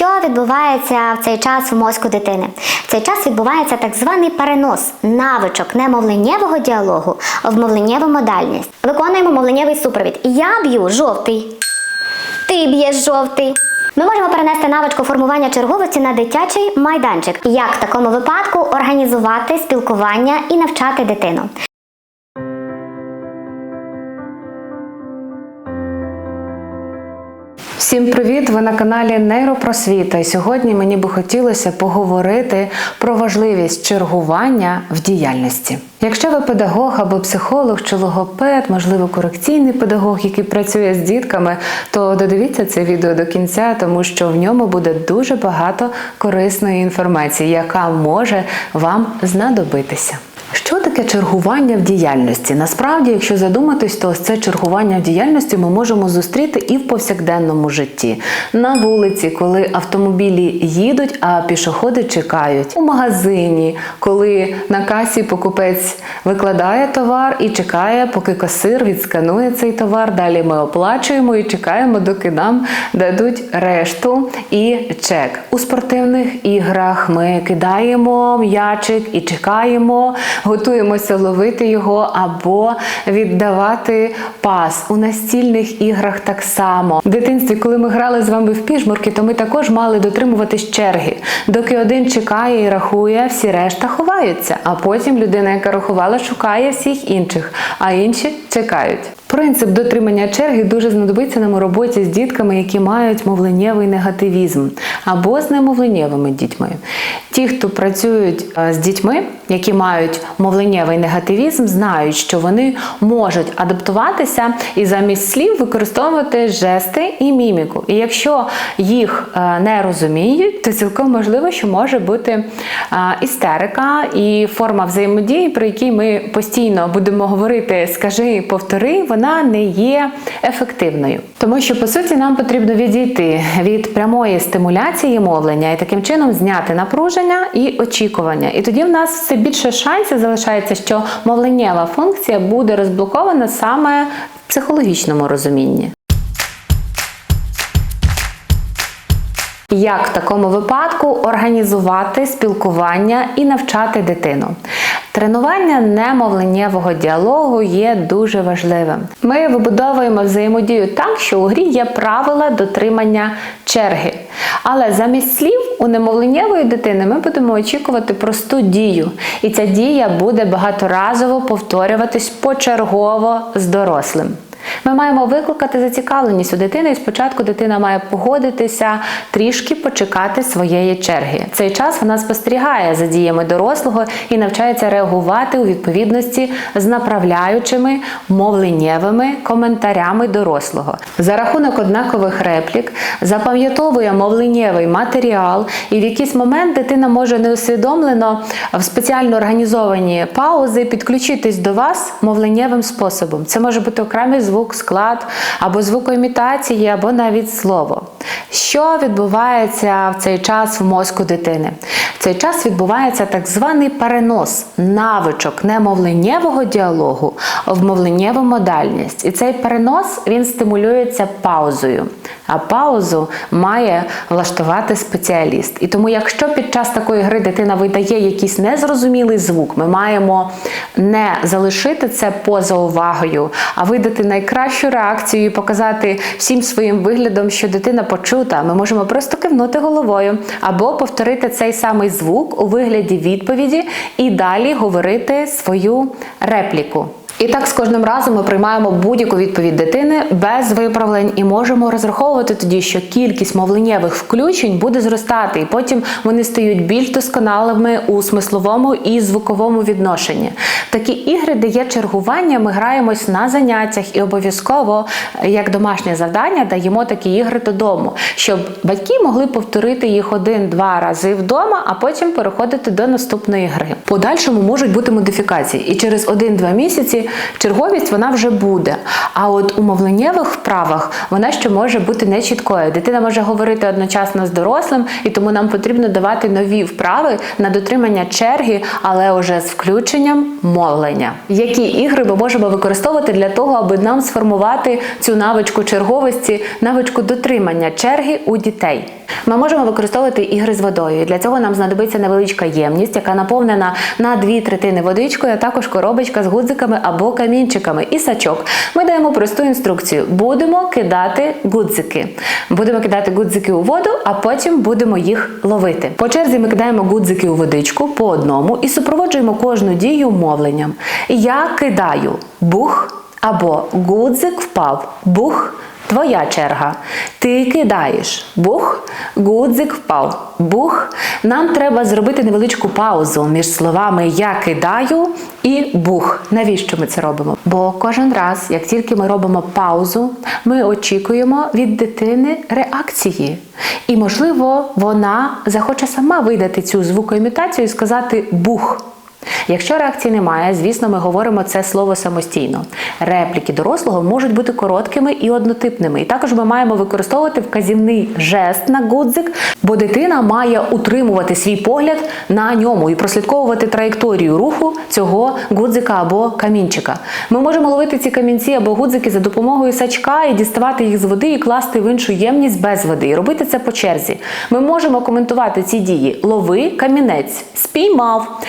Що відбувається в цей час в мозку дитини? В цей час відбувається так званий перенос навичок немовленнєвого діалогу в мовленнєву модальність. Виконуємо мовленнєвий супровід. Я б'ю жовтий. Ти б'єш жовтий. Ми можемо перенести навичку формування черговості на дитячий майданчик. Як в такому випадку організувати спілкування і навчати дитину? Всім привіт! Ви на каналі Нейропросвіта. І сьогодні мені би хотілося поговорити про важливість чергування в діяльності. Якщо ви педагог або психолог чи логопед, можливо, корекційний педагог, який працює з дітками, то додивіться це відео до кінця, тому що в ньому буде дуже багато корисної інформації, яка може вам знадобитися. Що таке чергування в діяльності? Насправді, якщо задуматись, то ось це чергування в діяльності ми можемо зустріти і в повсякденному житті. На вулиці, коли автомобілі їдуть, а пішоходи чекають. У магазині, коли на касі покупець викладає товар і чекає, поки касир відсканує цей товар. Далі ми оплачуємо і чекаємо, доки нам дадуть решту і чек. У спортивних іграх ми кидаємо м'ячик і чекаємо готуємося ловити його або віддавати пас. У настільних іграх так само. В дитинстві, коли ми грали з вами в піжмурки, то ми також мали дотримуватись черги. Доки один чекає і рахує, всі решта ховаються. А потім людина, яка рахувала, шукає всіх інших, а інші чекають. Принцип дотримання черги дуже знадобиться нам у роботі з дітками, які мають мовленнєвий негативізм, або з немовленнєвими дітьми. Ті, хто працюють е, з дітьми, які мають мовленнєвий негативізм, знають, що вони можуть адаптуватися і замість слів використовувати жести і міміку. І якщо їх е, не розуміють, то цілком можливо, що може бути е, істерика і форма взаємодії, про якій ми постійно будемо говорити Скажи, повтори, вона не є ефективною. Тому що, по суті, нам потрібно відійти від прямої стимуляції мовлення і таким чином зняти напруження і очікування. І тоді в нас все більше шансів залишається, що мовленнєва функція буде розблокована саме в психологічному розумінні. Як в такому випадку організувати спілкування і навчати дитину? Тренування немовленнєвого діалогу є дуже важливим. Ми вибудовуємо взаємодію так, що у грі є правила дотримання черги. Але замість слів у немовленнєвої дитини ми будемо очікувати просту дію. І ця дія буде багаторазово повторюватись почергово з дорослим. Ми маємо викликати зацікавленість у дитини, і спочатку дитина має погодитися трішки почекати своєї черги. Цей час вона спостерігає за діями дорослого і навчається реагувати у відповідності з направляючими мовленнєвими коментарями дорослого. За рахунок однакових реплік запам'ятовує мовленнєвий матеріал, і в якийсь момент дитина може неусвідомлено в спеціально організовані паузи підключитись до вас мовленнєвим способом. Це може бути окремий звук, склад, або звукоімітації, або навіть слово. Що відбувається в цей час в мозку дитини? В цей час відбувається так званий перенос навичок немовленнєвого діалогу в мовленнєву модальність. І цей перенос він стимулюється паузою. А паузу має влаштувати спеціаліст. І тому, якщо під час такої гри дитина видає якийсь незрозумілий звук, ми маємо не залишити це поза увагою, а видати найкращу реакцію і показати всім своїм виглядом, що дитина почута. Ми можемо просто кивнути головою або повторити цей самий звук у вигляді відповіді і далі говорити свою репліку. І так з кожним разом ми приймаємо будь-яку відповідь дитини без виправлень і можемо розраховувати тоді, що кількість мовленнєвих включень буде зростати, і потім вони стають більш досконалими у смисловому і звуковому відношенні. Такі ігри, де є чергування, ми граємось на заняттях і обов'язково, як домашнє завдання, даємо такі ігри додому, щоб батьки могли повторити їх один-два рази вдома, а потім переходити до наступної гри. Подальшому можуть бути модифікації, і через один-два місяці черговість вона вже буде. А от у мовленнєвих вправах вона ще може бути нечіткою. Дитина може говорити одночасно з дорослим, і тому нам потрібно давати нові вправи на дотримання черги, але вже з включенням мовлення. Які ігри ми можемо використовувати для того, аби нам сформувати цю навичку черговості, навичку дотримання черги у дітей? Ми можемо використовувати ігри з водою. Для цього нам знадобиться невеличка ємність, яка наповнена на дві третини водичкою, а також коробочка з гудзиками або камінчиками і сачок. Ми даємо просту інструкцію: будемо кидати гудзики. Будемо кидати гудзики у воду, а потім будемо їх ловити. По черзі ми кидаємо гудзики у водичку по одному і супроводжуємо кожну дію мовленням. Я кидаю бух або гудзик впав, бух. Твоя черга. Ти кидаєш. Бух, гудзик впав. Бух. Нам треба зробити невеличку паузу між словами Я кидаю і бух. Навіщо ми це робимо? Бо кожен раз, як тільки ми робимо паузу, ми очікуємо від дитини реакції. І, можливо, вона захоче сама видати цю звукоімітацію і сказати бух. Якщо реакції немає, звісно, ми говоримо це слово самостійно. Репліки дорослого можуть бути короткими і однотипними. І також ми маємо використовувати вказівний жест на гудзик, бо дитина має утримувати свій погляд на ньому і прослідковувати траєкторію руху цього гудзика або камінчика. Ми можемо ловити ці камінці або гудзики за допомогою сачка і діставати їх з води і класти в іншу ємність без води. І робити це по черзі. Ми можемо коментувати ці дії: лови камінець, спіймав,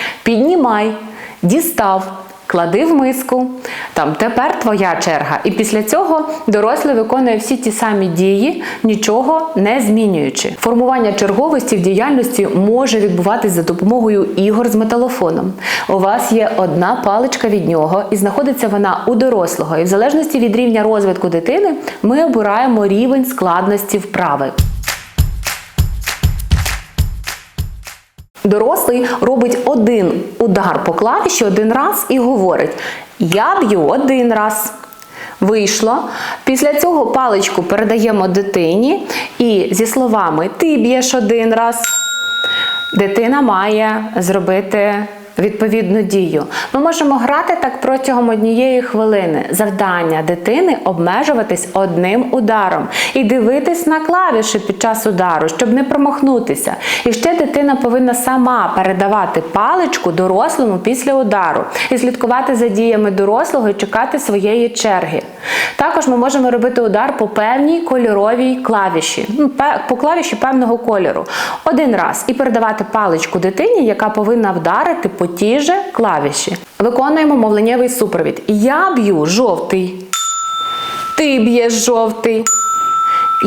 піднімай, дістав. Клади в миску, там тепер твоя черга. І після цього дорослий виконує всі ті самі дії, нічого не змінюючи. Формування черговості в діяльності може відбуватись за допомогою ігор з металофоном. У вас є одна паличка від нього, і знаходиться вона у дорослого. І в залежності від рівня розвитку дитини ми обираємо рівень складності вправи. Дорослий робить один удар по клавіші один раз і говорить: Я б'ю один раз. Вийшло. Після цього паличку передаємо дитині і зі словами Ти б'єш один раз. Дитина має зробити відповідну дію. Ми можемо грати так протягом однієї хвилини. Завдання дитини обмежуватись одним ударом і дивитись на клавіші під час удару, щоб не промахнутися. І ще дитина повинна сама передавати паличку дорослому після удару і слідкувати за діями дорослого і чекати своєї черги. Також ми можемо робити удар по певній кольоровій клавіші, ну, по клавіші певного кольору. Один раз і передавати паличку дитині, яка повинна вдарити по тій же клавіші. Виконуємо мовленнєвий супровід. Я б'ю жовтий. Ти б'єш жовтий.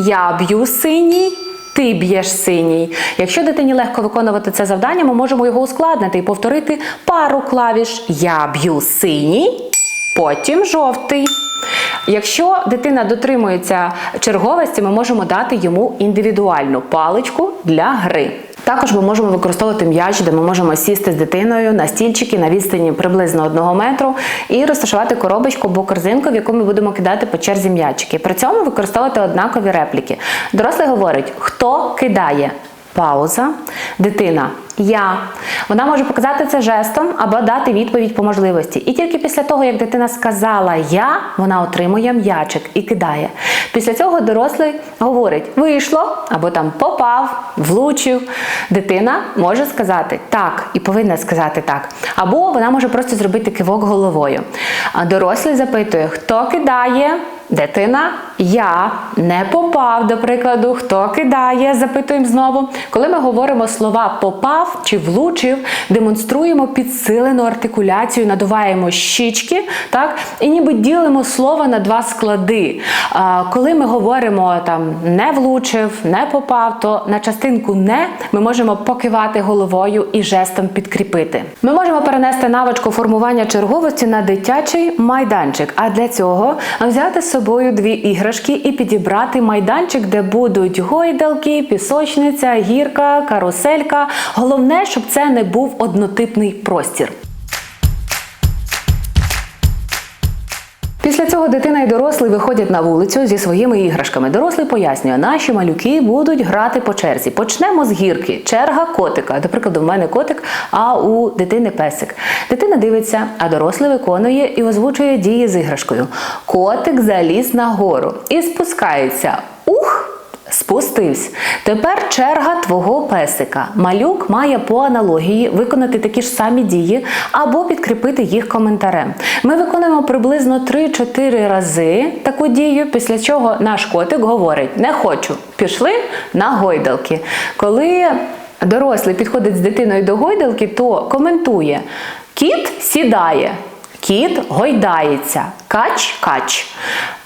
Я б'ю синій. Ти б'єш синій. Якщо дитині легко виконувати це завдання, ми можемо його ускладнити і повторити пару клавіш. Я б'ю синій, потім жовтий. Якщо дитина дотримується черговості, ми можемо дати йому індивідуальну паличку для гри. Також ми можемо використовувати м'яч, де ми можемо сісти з дитиною на стільчики на відстані приблизно одного метру і розташувати коробочку або корзинку, в яку ми будемо кидати по черзі м'ячики. При цьому використовувати однакові репліки. Дорослий говорить, хто кидає. Пауза. Дитина. Я. Вона може показати це жестом або дати відповідь по можливості. І тільки після того, як дитина сказала я, вона отримує м'ячик і кидає. Після цього дорослий говорить вийшло або там попав, влучив. Дитина може сказати так і повинна сказати так. Або вона може просто зробити кивок головою. А дорослий запитує, хто кидає. Дитина, я не попав, до прикладу, хто кидає, запитуємо знову. Коли ми говоримо слова попав чи влучив, демонструємо підсилену артикуляцію, надуваємо щічки, так, і ніби ділимо слово на два склади. А, коли ми говоримо там не влучив, не попав, то на частинку не ми можемо покивати головою і жестом підкріпити. Ми можемо перенести навичку формування черговості на дитячий майданчик. А для цього взяти собою дві іграшки і підібрати майданчик, де будуть гойдалки, пісочниця, гірка, каруселька. Головне, щоб це не був однотипний простір. Після цього дитина і дорослий виходять на вулицю зі своїми іграшками. Дорослий пояснює, наші малюки будуть грати по черзі. Почнемо з гірки. Черга котика. До прикладу, в мене котик, а у дитини песик. Дитина дивиться, а дорослий виконує і озвучує дії з іграшкою. Котик заліз на гору і спускається. Ух! Спустився. Тепер черга твого песика. Малюк має по аналогії виконати такі ж самі дії або підкріпити їх коментарем. Ми виконуємо приблизно 3-4 рази таку дію, після чого наш котик говорить: не хочу, пішли на гойдалки. Коли дорослий підходить з дитиною до гойдалки, то коментує: кіт сідає. Кіт гойдається. Кач, кач.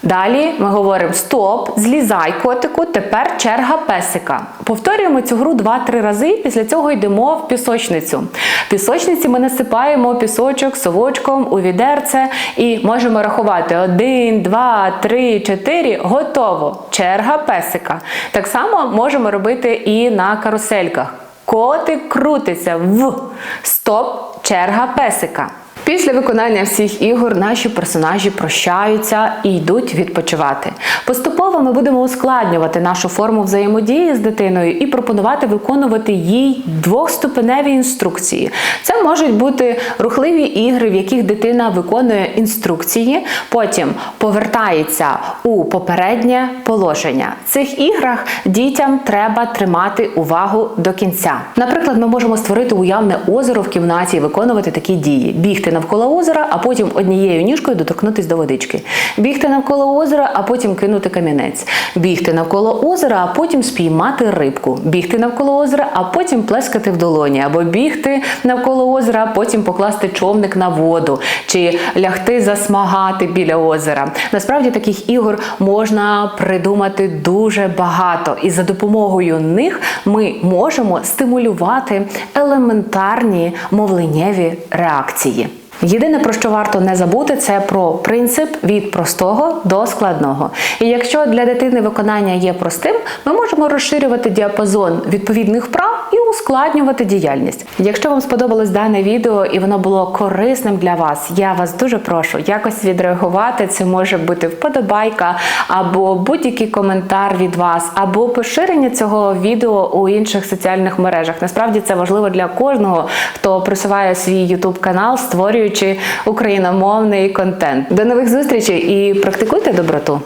Далі ми говоримо: стоп, злізай котику, тепер черга песика. Повторюємо цю гру 2-3 рази, після цього йдемо в пісочницю. В пісочниці ми насипаємо пісочок совочком у відерце і можемо рахувати 1, 2, 3, 4. Готово. Черга песика. Так само можемо робити і на карусельках. Котик крутиться в стоп, черга песика. Після виконання всіх ігор наші персонажі прощаються і йдуть відпочивати. Поступово ми будемо ускладнювати нашу форму взаємодії з дитиною і пропонувати виконувати їй двохступеневі інструкції. Це можуть бути рухливі ігри, в яких дитина виконує інструкції, потім повертається у попереднє положення. В цих іграх дітям треба тримати увагу до кінця. Наприклад, ми можемо створити уявне озеро в кімнаті і виконувати такі дії: бігти навколо озера, а потім однією ніжкою доторкнутись до водички, бігти навколо озера, а потім кинути камінець, бігти навколо озера, а потім спіймати рибку, бігти навколо озера, а потім плескати в долоні, або бігти навколо озера, а потім покласти човник на воду, чи лягти засмагати біля озера. Насправді таких ігор можна придумати дуже багато, і за допомогою них ми можемо стимулювати елементарні мовленнєві реакції. Єдине про що варто не забути, це про принцип від простого до складного. І якщо для дитини виконання є простим, ми можемо розширювати діапазон відповідних вправ і ускладнювати діяльність. Якщо вам сподобалось дане відео і воно було корисним для вас, я вас дуже прошу якось відреагувати. Це може бути вподобайка або будь-який коментар від вас, або поширення цього відео у інших соціальних мережах. Насправді це важливо для кожного, хто просуває свій YouTube канал, створюючи україномовний контент. До нових зустрічей і практикуйте доброту.